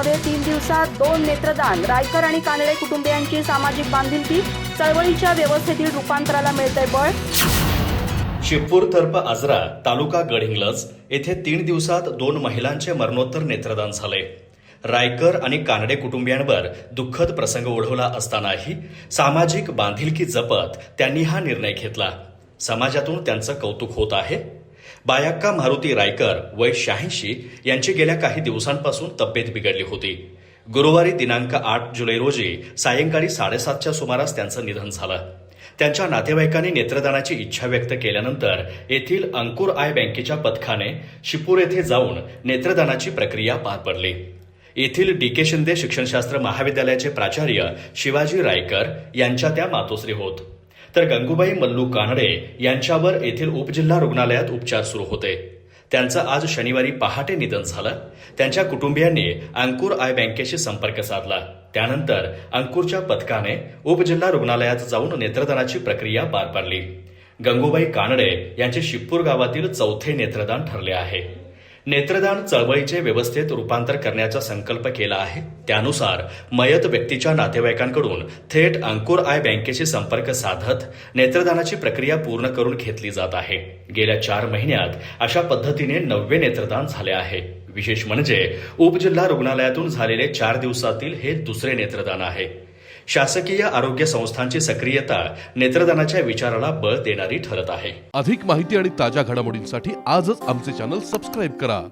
मध्ये तीन दिवसात दोन नेत्रदान रायकर आणि कानडे कुटुंबियांची सामाजिक बांधिलकी चळवळीच्या व्यवस्थेतील रूपांतराला मिळतंय बळ. शिवपूर तर्फ आजरा तालुका गडहिंग्लज येथे तीन दिवसात दोन महिलांचे मरणोत्तर नेत्रदान झाले रायकर आणि कानडे कुटुंबियांवर दुःखद प्रसंग ओढवला असतानाही सामाजिक बांधिलकी जपत त्यांनी हा निर्णय घेतला. समाजातून त्यांचं कौतुक होत आहे. बायाक्का मारुती रायकर वय शहाऐंशी यांची गेल्या काही दिवसांपासून तब्येत बिघडली होती. गुरुवारी दिनांक आठ जुलै रोजी सायंकाळी साडेसातच्या सुमारास त्यांचं निधन झालं. त्यांच्या नातेवाईकांनी नेत्रदानाची इच्छा व्यक्त केल्यानंतर येथील अंकुर आय बँकेच्या पथकाने शिपूर येथे जाऊन नेत्रदानाची प्रक्रिया पार पडली. येथील डी के शिंदे शिक्षणशास्त्र महाविद्यालयाचे प्राचार्य शिवाजी रायकर यांच्या त्या मातोश्री होत. तर गंगूबाई मल्लू कानडे यांच्यावर येथील उपजिल्हा रुग्णालयात उपचार सुरू होते. त्यांचं आज शनिवारी पहाटे निधन झालं. त्यांच्या कुटुंबियांनी अंकुर आय बँकेशी संपर्क साधला. त्यानंतर अंकुरच्या पथकाने उपजिल्हा रुग्णालयात जाऊन नेत्रदानाची प्रक्रिया पार पाडली. गंगूबाई कानडे यांचे शिवपूर गावातील चौथे नेत्रदान ठरले आहे. नेत्रदान चळवळीचे व्यवस्थेत रूपांतर करण्याचा संकल्प केला आहे. त्यानुसार मयत व्यक्तीच्या नातेवाईकांकडून थेट अंकुर आय बँकेशी संपर्क साधत नेत्रदानाची प्रक्रिया पूर्ण करून घेतली जात आहे. गेल्या चार महिन्यात अशा पद्धतीने नववे नेत्रदान झाले आहे. विशेष म्हणजे उपजिल्हा रुग्णालयातून झालेले चार दिवसातील हे दुसरे नेत्रदान आहे. शासकीय आरोग्य संस्थांची सक्रियता नेत्रदानाच्या विचाराला बळ देणारी ठरत आहे. अधिक माहिती आणि ताज्या घडामोडींसाठी आजच आमचे चॅनल सबस्क्राईब करा.